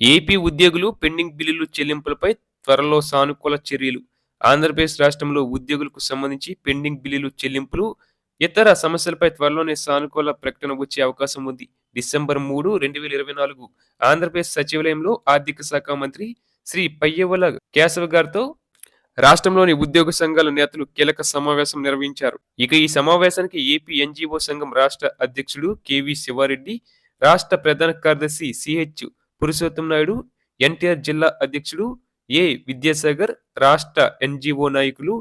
AP ఉద్యోగులు pending బిల్లులు చెల్లింపులపై త్వరలో సానుకూల చర్యలు. ఆంధ్రప్రదేశ్ రాష్ట్రంలో ఉద్యోగులకు సంబంధించి పెండింగ్ బిల్లులు చెల్లింపులు ఇతర సమస్యలపై త్వరలోనే సానుకూల ప్రకటన వచ్చే అవకాశం ఉంది. డిసెంబర్ మూడు రెండు వేల ఇరవై నాలుగు ఆంధ్రప్రదేశ్ సచివాలయంలో ఆర్థిక శాఖ మంత్రి శ్రీ పయ్యవల కేశవ్ గారితో రాష్ట్రంలోని ఉద్యోగ సంఘాల నేతలు కీలక సమావేశం నిర్వహించారు. ఇక ఈ సమావేశానికి ఏపీ ఎన్జీఓ సంఘం రాష్ట్ర అధ్యక్షుడు కెవి శివారెడ్డి రాష్ట్ర ప్రధాన కార్యదర్శి సిహెచ్ పురుషోత్తం నాయుడు ఎన్టీఆర్ జిల్లా అధ్యక్షుడు ఏ విద్యాసాగర్ రాష్ట్ర ఎన్జిఓ నాయకులు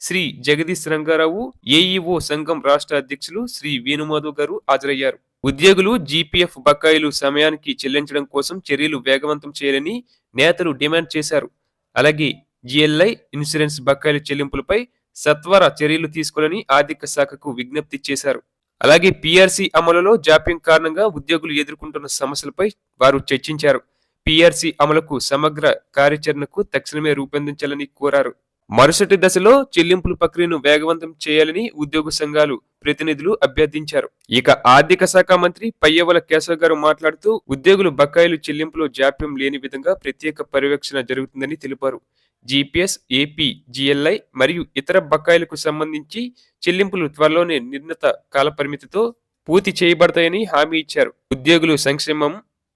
శ్రీ జగదీశ్ రంగారావు ఏఈఓ సంఘం రాష్ట్ర అధ్యక్షులు శ్రీ వేణుమాధవ్ గారు హాజరయ్యారు. ఉద్యోగులు జీపీఎఫ్ బకాయిలు సమయానికి చెల్లించడం కోసం చర్యలు వేగవంతం చేయాలని నేతలు డిమాండ్ చేశారు. అలాగే జిఎల్ఐ ఇన్సూరెన్స్ బకాయిల చెల్లింపులపై సత్వర చర్యలు తీసుకోవాలని ఆర్థిక శాఖకు విజ్ఞప్తి చేశారు. అలాగే పీఆర్సీ అమలులో జాప్యం కారణంగా ఉద్యోగులు ఎదుర్కొంటున్న సమస్యలపై వారు చర్చించారు. పీఆర్సీ అమలుకు సమగ్ర కార్యాచరణకు తక్షణమే రూపొందించాలని కోరారు. మరుసటి దశలో చెల్లింపుల ప్రక్రియను వేగవంతం చేయాలని ఉద్యోగ సంఘాలు ప్రతినిధులు అభ్యర్థించారు. ఇక ఆర్థిక శాఖ మంత్రి పయ్యవల కేశవ్ గారు మాట్లాడుతూ ఉద్యోగులు బకాయిలు చెల్లింపులో జాప్యం లేని విధంగా ప్రత్యేక పర్యవేక్షణ జరుగుతుందని తెలిపారు. జీపీఎస్ ఏపీ జిఎల్ఐ మరియు ఇతర బకాయిలకు సంబంధించి చెల్లింపులు త్వరలోనే నిర్ణీత కాలపరిమితితో పూర్తి చేయబడతాయని హామీ ఇచ్చారు. ఉద్యోగులు సంక్షేమం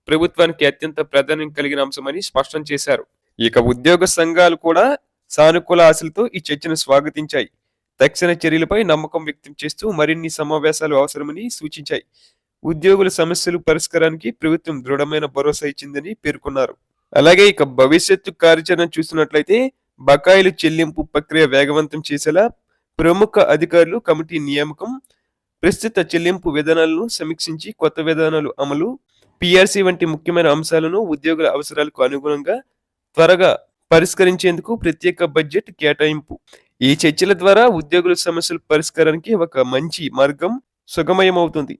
ప్రభుత్వానికి అత్యంత ప్రాధాన్యం కలిగిన అంశమని స్పష్టం చేశారు. ఇక ఉద్యోగ సంఘాలు కూడా సానుకూల ఆశలతో ఈ చర్చను స్వాగతించాయి. తక్షణ చర్యలపై నమ్మకం వ్యక్తం చేస్తూ మరిన్ని సమావేశాలు అవసరమని సూచించాయి. ఉద్యోగుల సమస్యలు పరిష్కారానికి ప్రభుత్వం దృఢమైన భరోసా ఇచ్చిందని పేర్కొన్నారు. అలాగే ఇక భవిష్యత్తు కార్యాచరణ చూస్తున్నట్లయితే బకాయిలు చెల్లింపు ప్రక్రియ వేగవంతం చేసేలా ప్రముఖ అధికారులు కమిటీ నియామకం ప్రస్తుత చెల్లింపు విధానాలను సమీక్షించి కొత్త విధానాలు అమలు పిఆర్సీ వంటి ముఖ్యమైన అంశాలను ఉద్యోగుల అవసరాలకు అనుగుణంగా త్వరగా పరిష్కరించేందుకు ప్రత్యేక బడ్జెట్ కేటాయింపు. ఈ చర్చల ద్వారా ఉద్యోగుల సమస్యల పరిష్కారానికి ఒక మంచి మార్గం సుగమయమవుతుంది.